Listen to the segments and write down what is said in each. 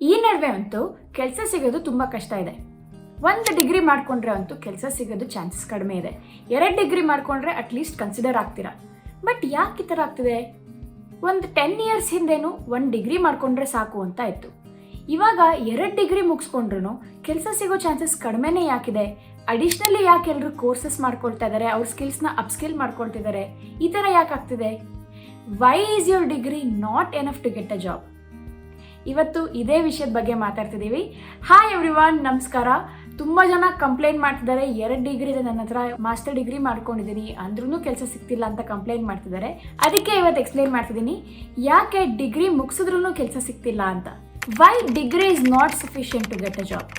ಈ ನಡುವೆ ಅಂತೂ ಕೆಲಸ ಸಿಗೋದು ತುಂಬ ಕಷ್ಟ ಇದೆ. ಒಂದು ಡಿಗ್ರಿ ಮಾಡಿಕೊಂಡ್ರೆ ಅಂತೂ ಕೆಲಸ ಸಿಗೋದು ಚಾನ್ಸಸ್ ಕಡಿಮೆ ಇದೆ. ಎರಡು ಡಿಗ್ರಿ ಮಾಡಿಕೊಂಡ್ರೆ ಅಟ್ಲೀಸ್ಟ್ ಕನ್ಸಿಡರ್ ಆಗ್ತೀರಾ? ಬಟ್ ಯಾಕೆ ಈ ಥರ ಆಗ್ತಿದೆ? ಒಂದು ಟೆನ್ ಇಯರ್ಸ್ ಹಿಂದೆನೂ ಒಂದು ಡಿಗ್ರಿ ಮಾಡಿಕೊಂಡ್ರೆ ಸಾಕು ಅಂತ ಇತ್ತು. ಇವಾಗ ಎರಡು ಡಿಗ್ರಿ ಮುಗಿಸ್ಕೊಂಡ್ರು ಕೆಲಸ ಸಿಗೋ ಚಾನ್ಸಸ್ ಕಡಿಮೆನೇ ಯಾಕಿದೆ? ಅಡಿಷ್ನಲಿ ಯಾಕೆ ಎಲ್ಲರೂ ಕೋರ್ಸಸ್ ಮಾಡ್ಕೊಳ್ತಾ ಇದ್ದಾರೆ ಅವ್ರ ಸ್ಕಿಲ್ಸ್ನ ಅಪ್ಸ್ಕಿಲ್ ಮಾಡ್ಕೊಳ್ತಿದ್ದಾರೆ ಈ ಥರ ಯಾಕೆ ಆಗ್ತಿದೆ? Why is your degree not enough to get a job ಇವತ್ತು ಇದೇ ವಿಷಯದ ಬಗ್ಗೆ ಮಾತಾಡ್ತಿದ್ದೀವಿ. ಹಾಯ್ ಎವ್ರಿವಾನ್ ನಮಸ್ಕಾರ. ತುಂಬ ಜನ ಕಂಪ್ಲೇಂಟ್ ಮಾಡ್ತಿದ್ದಾರೆ. ಎರಡು ಡಿಗ್ರಿ ಇದೆ ನನ್ನ ಹತ್ರ. ಮಾಸ್ಟರ್ ಡಿಗ್ರಿ ಮಾಡ್ಕೊಂಡಿದ್ದೀನಿ. ಅಂದ್ರೂ ಕೆಲಸ ಸಿಗ್ತಿಲ್ಲ ಅಂತ ಕಂಪ್ಲೇಂಟ್ ಮಾಡ್ತಿದ್ದಾರೆ. ಅದಕ್ಕೆ ಇವತ್ತು ಎಕ್ಸ್ಪ್ಲೇನ್ ಮಾಡ್ತಿದ್ದೀನಿ. ಯಾಕೆ ಡಿಗ್ರಿ ಮುಗಿಸಿದ್ರೂ ಕೆಲಸ ಸಿಗ್ತಿಲ್ಲ ಅಂತ? Why degree is not sufficient to get a job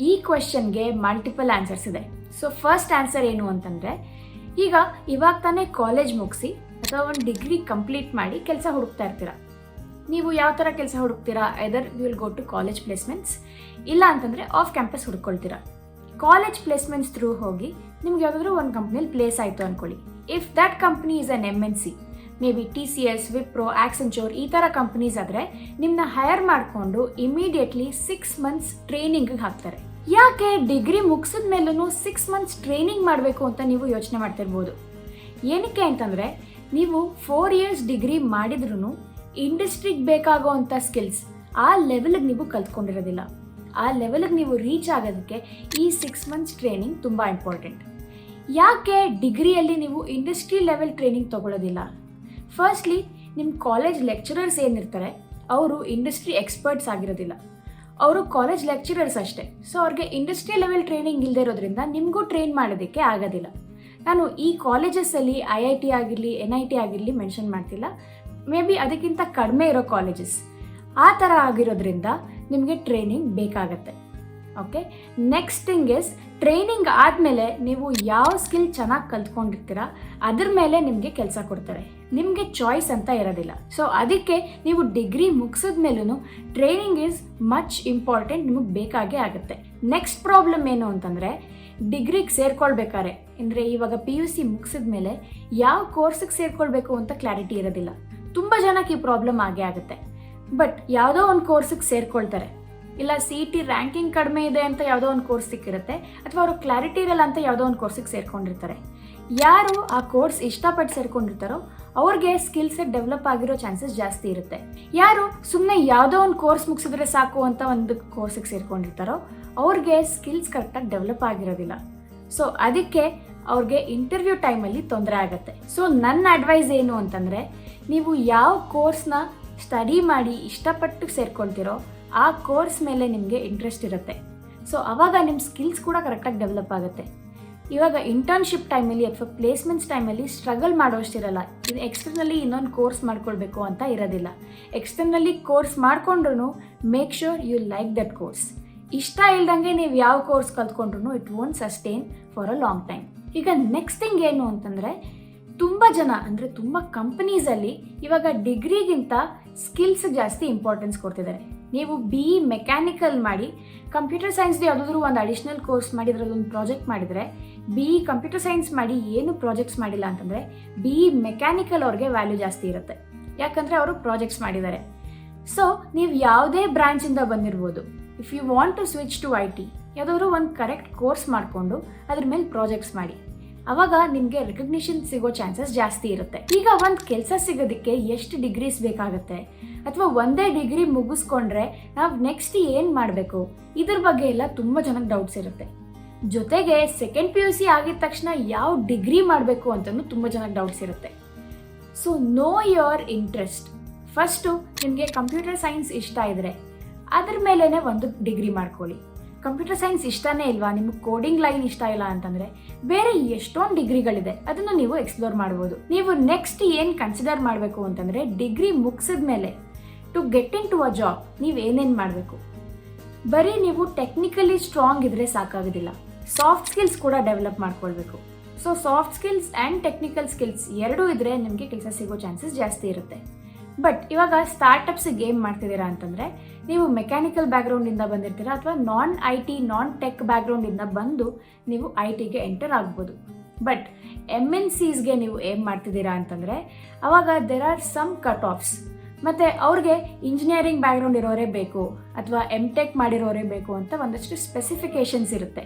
ಈ ಕ್ವೆಶನ್ಗೆ ಮಲ್ಟಿಪಲ್ ಆನ್ಸರ್ಸ್ ಇದೆ. ಸೊ ಫಸ್ಟ್ ಆನ್ಸರ್ ಏನು ಅಂತಂದರೆ, ಈಗ ಇವಾಗ ತಾನೇ ಕಾಲೇಜ್ ಮುಗಿಸಿ ಅಥವಾ ಒಂದು ಡಿಗ್ರಿ ಕಂಪ್ಲೀಟ್ ಮಾಡಿ ಕೆಲಸ ಹುಡುಕ್ತಾ ಇರ್ತೀರ? ನೀವು ಯಾವ ಥರ ಕೆಲಸ ಹುಡುಕ್ತೀರಾ? Either you will go to college placements ಇಲ್ಲ ಅಂತಂದರೆ ಆಫ್ ಕ್ಯಾಂಪಸ್ ಹುಡ್ಕೊಳ್ತೀರಾ. ಕಾಲೇಜ್ ಪ್ಲೇಸ್ಮೆಂಟ್ಸ್ ಥ್ರೂ ಹೋಗಿ ನಿಮ್ಗೆ ಯಾವುದಾದ್ರೂ ಒಂದು ಕಂಪ್ನಿಯಲ್ಲಿ ಪ್ಲೇಸ್ ಆಯಿತು ಅಂದ್ಕೊಳ್ಳಿ if that company is an M N C maybe T C S Wipro Accenture ಈ ಥರ ಕಂಪ್ನೀಸ್ ಆದರೆ ನಿಮ್ಮನ್ನ ಹೈರ್ ಮಾಡಿಕೊಂಡು ಇಮಿಡಿಯೇಟ್ಲಿ ಸಿಕ್ಸ್ ಮಂತ್ಸ್ ಟ್ರೈನಿಂಗಿಗೆ ಹಾಕ್ತಾರೆ. ಯಾಕೆ? ಡಿಗ್ರಿ ಮುಗಿಸಿದ ಮೇಲೂ ಸಿಕ್ಸ್ ಮಂತ್ಸ್ ಟ್ರೈನಿಂಗ್ ಮಾಡಬೇಕು ಅಂತ ನೀವು ಯೋಚನೆ ಮಾಡ್ತಿರ್ಬೋದು. ಏನಕ್ಕೆ ಅಂತಂದರೆ, ನೀವು ಫೋರ್ ಇಯರ್ಸ್ ಡಿಗ್ರಿ ಮಾಡಿದ್ರೂ ಇಂಡಸ್ಟ್ರಿಗೆ ಬೇಕಾಗುವಂಥ ಸ್ಕಿಲ್ಸ್ ಆ ಲೆವೆಲ್ಗೆ ನೀವು ಕಲ್ತ್ಕೊಂಡಿರೋದಿಲ್ಲ. ಆ ಲೆವೆಲ್ಗೆ ನೀವು ರೀಚ್ ಆಗೋದಕ್ಕೆ ಈ ಸಿಕ್ಸ್ ಮಂತ್ಸ್ ಟ್ರೈನಿಂಗ್ ತುಂಬ ಇಂಪಾರ್ಟೆಂಟ್ ಯಾಕೆ ಡಿಗ್ರಿಯಲ್ಲಿ ನೀವು ಇಂಡಸ್ಟ್ರಿ ಲೆವೆಲ್ ಟ್ರೈನಿಂಗ್ ತಗೊಳ್ಳೋದಿಲ್ಲ ಫಸ್ಟ್ಲಿ ನಿಮ್ಮ ಕಾಲೇಜ್ ಲೆಕ್ಚರರ್ಸ್ ಏನಿರ್ತಾರೆ, ಅವರು ಇಂಡಸ್ಟ್ರಿ ಎಕ್ಸ್ಪರ್ಟ್ಸ್ ಆಗಿರೋದಿಲ್ಲ. ಅವರು ಕಾಲೇಜ್ ಲೆಕ್ಚರರ್ಸ್ ಅಷ್ಟೇ. ಸೊ ಅವ್ರಿಗೆ ಇಂಡಸ್ಟ್ರಿ ಲೆವೆಲ್ ಟ್ರೈನಿಂಗ್ ಇಲ್ಲದೆ ಇರೋದ್ರಿಂದ ನಿಮಗೂ ಟ್ರೈನ್ ಮಾಡೋದಕ್ಕೆ ಆಗೋದಿಲ್ಲ. ನಾನು ಈ ಕಾಲೇಜಸ್ಸಲ್ಲಿ ಐ ಐ ಟಿ ಆಗಿರಲಿ ಎನ್ ಐ ಟಿ ಆಗಿರಲಿ ಮೆನ್ಷನ್ ಮಾಡ್ತಿಲ್ಲ. ಮೇ ಬಿ ಅದಕ್ಕಿಂತ ಕಡಿಮೆ ಇರೋ ಕಾಲೇಜಸ್ ಆ ಥರ ಆಗಿರೋದ್ರಿಂದ ನಿಮಗೆ ಟ್ರೈನಿಂಗ್ ಬೇಕಾಗತ್ತೆ. Okay next thing is training ಆದಮೇಲೆ ನೀವು ಯಾವ ಸ್ಕಿಲ್ ಚೆನ್ನಾಗಿ ಕಲ್ತ್ಕೊಂಡಿರ್ತೀರ, ಅದ್ರ ಮೇಲೆ ನಿಮಗೆ ಕೆಲಸ ಕೊಡ್ತಾರೆ. ನಿಮಗೆ ಚಾಯ್ಸ್ ಅಂತ ಇರೋದಿಲ್ಲ. ಸೊ ಅದಕ್ಕೆ ನೀವು ಡಿಗ್ರಿ ಮುಗಿಸಿದ ಮೇಲೂ ಟ್ರೈನಿಂಗ್ ಈಸ್ ಮಚ್ ಇಂಪಾರ್ಟೆಂಟ್ ನಿಮಗೆ ಬೇಕಾಗೇ ಆಗುತ್ತೆ. ನೆಕ್ಸ್ಟ್ ಪ್ರಾಬ್ಲಮ್ ಏನು ಅಂತಂದರೆ ಡಿಗ್ರಿಗೆ ಸೇರ್ಕೊಳ್ಬೇಕಾರೆ ಅಂದರೆ ಇವಾಗ ಪಿ ಯು ಸಿ ಮುಗಿಸಿದ ಮೇಲೆ ಯಾವ ಕೋರ್ಸಿಗೆ ಸೇರ್ಕೊಳ್ಬೇಕು ಅಂತ ಕ್ಲಾರಿಟಿ ಇರೋದಿಲ್ಲ. ತುಂಬ ಜನಕ್ಕೆ ಈ ಪ್ರಾಬ್ಲಮ್ ಆಗೇ ಆಗುತ್ತೆ. ಬಟ್ ಯಾವುದೋ ಒಂದು ಕೋರ್ಸಿಗೆ ಸೇರ್ಕೊಳ್ತಾರೆ. ಇಲ್ಲ ಸಿ ಟಿ ರ್ಯಾಂಕಿಂಗ್ ಕಡಿಮೆ ಇದೆ ಅಂತ ಯಾವುದೋ ಒಂದು ಕೋರ್ಸ್ ಸಿಕ್ಕಿರುತ್ತೆ, ಅಥವಾ ಅವರು ಕ್ಲಾರಿಟಿ ಇರಲ್ಲ ಅಂತ ಯಾವುದೋ ಒಂದು ಕೋರ್ಸಿಗೆ ಸೇರ್ಕೊಂಡಿರ್ತಾರೆ. ಯಾರು ಆ ಕೋರ್ಸ್ ಇಷ್ಟಪಟ್ಟು ಸೇರ್ಕೊಂಡಿರ್ತಾರೋ, ಅವ್ರಿಗೆ ಸ್ಕಿಲ್ ಸೆಟ್ ಡೆವಲಪ್ ಆಗಿರೋ ಚಾನ್ಸಸ್ ಜಾಸ್ತಿ ಇರುತ್ತೆ. ಯಾರು ಸುಮ್ಮನೆ ಯಾವುದೋ ಒಂದು ಕೋರ್ಸ್ ಮುಗಿಸಿದ್ರೆ ಸಾಕು ಅಂತ ಒಂದು ಕೋರ್ಸಿಗೆ ಸೇರ್ಕೊಂಡಿರ್ತಾರೋ, ಅವ್ರಿಗೆ ಸ್ಕಿಲ್ಸ್ ಕರೆಕ್ಟಾಗಿ ಡೆವಲಪ್ ಆಗಿರೋದಿಲ್ಲ. ಸೊ ಅದಕ್ಕೆ ಅವ್ರಿಗೆ ಇಂಟರ್ವ್ಯೂ ಟೈಮಲ್ಲಿ ತೊಂದರೆ ಆಗುತ್ತೆ. ಸೊ ನನ್ನ ಅಡ್ವೈಸ್ ಏನು ಅಂತಂದರೆ ನೀವು ಯಾವ ಕೋರ್ಸ್ನ ಸ್ಟಡಿ ಮಾಡಿ ಇಷ್ಟಪಟ್ಟು ಸೇರ್ಕೊಳ್ತಿರೋ ಆ ಕೋರ್ಸ್ ಮೇಲೆ ನಿಮಗೆ ಇಂಟ್ರೆಸ್ಟ್ ಇರುತ್ತೆ. ಸೊ ಆವಾಗ ನಿಮ್ಮ ಸ್ಕಿಲ್ಸ್ ಕೂಡ ಕರೆಕ್ಟಾಗಿ ಡೆವಲಪ್ ಆಗುತ್ತೆ. ಇವಾಗ ಇಂಟರ್ನ್ಶಿಪ್ ಟೈಮಲ್ಲಿ ಅಥವಾ ಪ್ಲೇಸ್ಮೆಂಟ್ಸ್ ಟೈಮಲ್ಲಿ ಸ್ಟ್ರಗಲ್ ಮಾಡೋಷ್ಟಿರಲ್ಲ. ಇದು ಎಕ್ಸ್ಟರ್ನಲ್ಲಿ ಇನ್ನೊಂದು ಕೋರ್ಸ್ ಮಾಡ್ಕೊಳ್ಬೇಕು ಅಂತ ಇರೋದಿಲ್ಲ. ಎಕ್ಸ್ಟರ್ನಲ್ಲಿ course ಮಾಡಿಕೊಂಡ್ರೂ make sure you like that course ಇಷ್ಟ ಇಲ್ದಂಗೆ ನೀವು ಯಾವ course ಕಲ್ತ್ಕೊಂಡ್ರು it won't sustain for a long time ಈಗ ನೆಕ್ಸ್ಟ್ ಥಿಂಗ್ ಏನು ಅಂತಂದರೆ ತುಂಬ ಜನ, ಅಂದರೆ ತುಂಬ ಕಂಪನೀಸಲ್ಲಿ ಇವಾಗ ಡಿಗ್ರಿಗಿಂತ ಸ್ಕಿಲ್ಸ್ ಜಾಸ್ತಿ ಇಂಪಾರ್ಟೆನ್ಸ್ ಕೊಡ್ತಿದ್ದಾರೆ. ನೀವು ಬಿ ಇ ಮೆಕ್ಯಾನಿಕಲ್ ಮಾಡಿ ಕಂಪ್ಯೂಟರ್ ಸೈನ್ಸ್ ಯಾವುದಾದ್ರೂ ಒಂದು ಅಡಿಷ್ನಲ್ ಕೋರ್ಸ್ ಮಾಡಿ ಅದರಲ್ಲೊಂದು ಪ್ರಾಜೆಕ್ಟ್ ಮಾಡಿದರೆ ಬಿ ಇ ಕಂಪ್ಯೂಟರ್ ಸೈನ್ಸ್ ಮಾಡಿ ಏನು ಪ್ರಾಜೆಕ್ಟ್ಸ್ ಮಾಡಿಲ್ಲ ಅಂತಂದರೆ ಬಿ ಇ ಮೆಕ್ಯಾನಿಕಲ್ ಅವ್ರಿಗೆ ವ್ಯಾಲ್ಯೂ ಜಾಸ್ತಿ ಇರುತ್ತೆ. ಯಾಕಂದರೆ ಅವರು ಪ್ರಾಜೆಕ್ಟ್ಸ್ ಮಾಡಿದ್ದಾರೆ. ಸೊ ನೀವು ಯಾವುದೇ ಬ್ರ್ಯಾಂಚಿಂದ ಬಂದಿರ್ಬೋದು. If you want to switch to I T ಯಾವುದಾದ್ರೂ ಒಂದು ಕರೆಕ್ಟ್ ಕೋರ್ಸ್ ಮಾಡಿಕೊಂಡು ಅದ್ರ ಮೇಲೆ ಪ್ರಾಜೆಕ್ಟ್ಸ್ ಮಾಡಿ. ಅವಾಗ ನಿಮಗೆ ರೆಕಗ್ನಿಷನ್ ಸಿಗೋ ಚಾನ್ಸಸ್ ಜಾಸ್ತಿ ಇರುತ್ತೆ. ಈಗ ಒಂದು ಕೆಲಸ ಸಿಗೋದಕ್ಕೆ ಎಷ್ಟು ಡಿಗ್ರೀಸ್ ಬೇಕಾಗುತ್ತೆ? ಅಥವಾ ಒಂದೇ ಡಿಗ್ರಿ ಮುಗಿಸ್ಕೊಂಡ್ರೆ ನಾವು ನೆಕ್ಸ್ಟ್ ಏನು ಮಾಡಬೇಕು? ಇದ್ರ ಬಗ್ಗೆ ಎಲ್ಲ ತುಂಬ ಜನಕ್ಕೆ ಡೌಟ್ಸ್ ಇರುತ್ತೆ. ಜೊತೆಗೆ ಸೆಕೆಂಡ್ ಪಿ ಯು ಸಿ ಆಗಿದ ತಕ್ಷಣ ಯಾವ ಡಿಗ್ರಿ ಮಾಡಬೇಕು ಅಂತಲೂ ತುಂಬ ಜನಕ್ಕೆ ಡೌಟ್ಸ್ ಇರುತ್ತೆ. So know your interest first ನಿಮಗೆ ಕಂಪ್ಯೂಟರ್ ಸೈನ್ಸ್ ಇಷ್ಟ ಇದ್ದರೆ ಅದ್ರ ಮೇಲೇ ಒಂದು ಡಿಗ್ರಿ ಮಾಡ್ಕೊಳ್ಳಿ. ಕಂಪ್ಯೂಟರ್ ಸೈನ್ಸ್ ಇಷ್ಟನೇ ಇಲ್ವಾ? ನಿಮ್ಗೆ ಕೋಡಿಂಗ್ ಲೈನ್ ಇಷ್ಟ ಇಲ್ಲ ಅಂತಂದರೆ ಬೇರೆ ಎಷ್ಟೊಂದು ಡಿಗ್ರಿಗಳಿದೆ, ಅದನ್ನು ನೀವು ಎಕ್ಸ್ಪ್ಲೋರ್ ಮಾಡ್ಬೋದು. ನೀವು ನೆಕ್ಸ್ಟ್ ಏನು ಕನ್ಸಿಡರ್ ಮಾಡಬೇಕು ಅಂತಂದರೆ ಡಿಗ್ರಿ ಮುಗಿಸಿದ ಮೇಲೆ to get into a job ನೀವು ಏನೇನು ಮಾಡಬೇಕು? ಬರೀ ನೀವು ಟೆಕ್ನಿಕಲಿ ಸ್ಟ್ರಾಂಗ್ ಇದ್ರೆ ಸಾಕಾಗೋದಿಲ್ಲ. ಸಾಫ್ಟ್ ಸ್ಕಿಲ್ಸ್ ಕೂಡ ಡೆವಲಪ್ ಮಾಡ್ಕೊಳ್ಬೇಕು. So soft skills and technical skills ಎರಡೂ ಇದ್ದರೆ ನಿಮಗೆ ಕೆಲಸ ಸಿಗೋ ಚಾನ್ಸಸ್ ಜಾಸ್ತಿ ಇರುತ್ತೆ. ಬಟ್ ಇವಾಗ ಸ್ಟಾರ್ಟಪ್ಸಿಗೆ ಗೇಮ್ ಮಾಡ್ತಿದ್ದೀರಾ ಅಂತಂದರೆ, ನೀವು ಮೆಕ್ಯಾನಿಕಲ್ ಬ್ಯಾಕ್ಗ್ರೌಂಡಿಂದ ಬಂದಿರ್ತೀರಾ ಅಥವಾ non I T non tech ಬ್ಯಾಕ್ಗ್ರೌಂಡಿಂದ ಬಂದು ನೀವು ಐ ಟಿಗೆ ಎಂಟರ್ ಆಗ್ಬೋದು. ಬಟ್ ಎಂ ಎನ್ ಸೀಸ್ಗೆ ನೀವು ಏನು ಮಾಡ್ತಿದ್ದೀರಾ ಅಂತಂದರೆ, ಅವಾಗ there are some cut offs ಮತ್ತು ಅವ್ರಿಗೆ ಇಂಜಿನಿಯರಿಂಗ್ ಬ್ಯಾಕ್ಗ್ರೌಂಡ್ ಇರೋರೇ ಬೇಕು ಅಥವಾ ಎಂ ಟೆಕ್ ಮಾಡಿರೋರೇ ಬೇಕು ಅಂತ ಒಂದಷ್ಟು ಸ್ಪೆಸಿಫಿಕೇಷನ್ಸ್ ಇರುತ್ತೆ.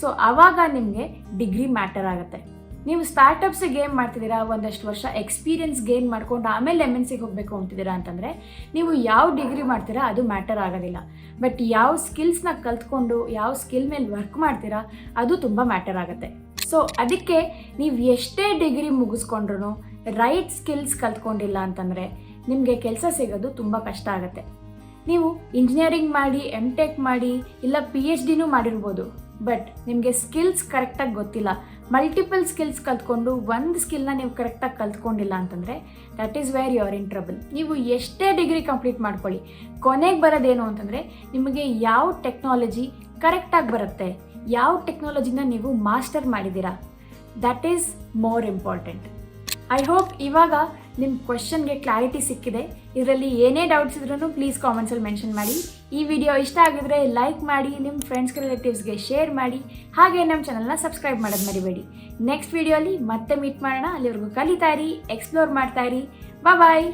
ಸೊ ಆವಾಗ ನಿಮಗೆ ಡಿಗ್ರಿ ಮ್ಯಾಟರ್ ಆಗುತ್ತೆ. ನೀವು ಸ್ಟಾರ್ಟಪ್ಸ್ ಗೇಮ್ ಮಾಡ್ತಿದ್ದೀರಾ, ಒಂದಷ್ಟು ವರ್ಷ ಎಕ್ಸ್ಪೀರಿಯನ್ಸ್ ಗೇನ್ ಮಾಡ್ಕೊಂಡು ಆಮೇಲೆ ಎಂ ಎನ್ ಸಿಗೆ ಹೋಗಬೇಕು ಅಂತಿದ್ದೀರಾ ಅಂತಂದರೆ, ನೀವು ಯಾವ ಡಿಗ್ರಿ ಮಾಡ್ತೀರಾ ಅದು ಮ್ಯಾಟರ್ ಆಗೋದಿಲ್ಲ. ಬಟ್ ಯಾವ ಸ್ಕಿಲ್ಸ್ನ ಕಲ್ತ್ಕೊಂಡು, ಯಾವ ಸ್ಕಿಲ್ ಮೇಲೆ ವರ್ಕ್ ಮಾಡ್ತೀರಾ, ಅದು ತುಂಬ ಮ್ಯಾಟರ್ ಆಗುತ್ತೆ. ಸೊ ಅದಕ್ಕೆ ನೀವು ಎಷ್ಟೇ ಡಿಗ್ರಿ ಮುಗಿಸ್ಕೊಂಡ್ರು ರೈಟ್ ಸ್ಕಿಲ್ಸ್ ಕಲ್ತ್ಕೊಂಡಿಲ್ಲ ಅಂತಂದರೆ, ನಿಮಗೆ ಕೆಲಸ ಸಿಗೋದು ತುಂಬ ಕಷ್ಟ ಆಗುತ್ತೆ. ನೀವು ಇಂಜಿನಿಯರಿಂಗ್ ಮಾಡಿ ಎಂ ಟೆಕ್ ಮಾಡಿ, ಇಲ್ಲ ಪಿ ಎಚ್ ಡಿನೂ ಮಾಡಿರ್ಬೋದು. ಬಟ್ ನಿಮಗೆ ಸ್ಕಿಲ್ಸ್ ಕರೆಕ್ಟಾಗಿ ಗೊತ್ತಿಲ್ಲ. ಮಲ್ಟಿಪಲ್ ಸ್ಕಿಲ್ಸ್ ಕಲ್ತ್ಕೊಂಡು ಒಂದು ಸ್ಕಿಲ್ನ ನೀವು ಕರೆಕ್ಟಾಗಿ ಕಲ್ತ್ಕೊಂಡಿಲ್ಲ ಅಂತಂದರೆ that is where you are in trouble ನೀವು ಎಷ್ಟೇ ಡಿಗ್ರಿ ಕಂಪ್ಲೀಟ್ ಮಾಡ್ಕೊಳ್ಳಿ. ಕೊನೆಗೆ ಬರೋದೇನು ಅಂತಂದರೆ, ನಿಮಗೆ ಯಾವ ಟೆಕ್ನಾಲಜಿ ಕರೆಕ್ಟಾಗಿ ಬರುತ್ತೆ? ಯಾವ ಟೆಕ್ನಾಲಜಿನ ನೀವು ಮಾಸ್ಟರ್ ಮಾಡಿದ್ದೀರಾ? That is more important I hope ಇವಾಗ ನಿಮ್ಮ ಕ್ವಶನ್ಗೆ ಕ್ಲಾರಿಟಿ ಸಿಕ್ಕಿದೆ. ಇದರಲ್ಲಿ ಏನೇ ಡೌಟ್ಸ್ ಇದ್ರೂ ಪ್ಲೀಸ್ ಕಾಮೆಂಟ್ಸಲ್ಲಿ ಮೆನ್ಷನ್ ಮಾಡಿ. ಈ ವಿಡಿಯೋ ಇಷ್ಟ ಆಗಿದ್ರೆ ಲೈಕ್ ಮಾಡಿ ನಿಮ್ಮ ಫ್ರೆಂಡ್ಸ್ ರಿಲೇಟಿವ್ಸ್ಗೆ ಶೇರ್ ಮಾಡಿ. ಹಾಗೆ ನಮ್ಮ ಚಾನಲ್ನ ಸಬ್ಸ್ಕ್ರೈಬ್ ಮಾಡೋದು ಮರಿಬೇಡಿ. ನೆಕ್ಸ್ಟ್ ವಿಡಿಯೋಲಿ ಮತ್ತೆ ಮೀಟ್ ಮಾಡೋಣ. ಅಲ್ಲಿವರೆಗೂ ಕಲಿತಾ ಇರಿ ಎಕ್ಸ್ಪ್ಲೋರ್ ಮಾಡ್ತಾ ಇರಿ. ಬಾಯ್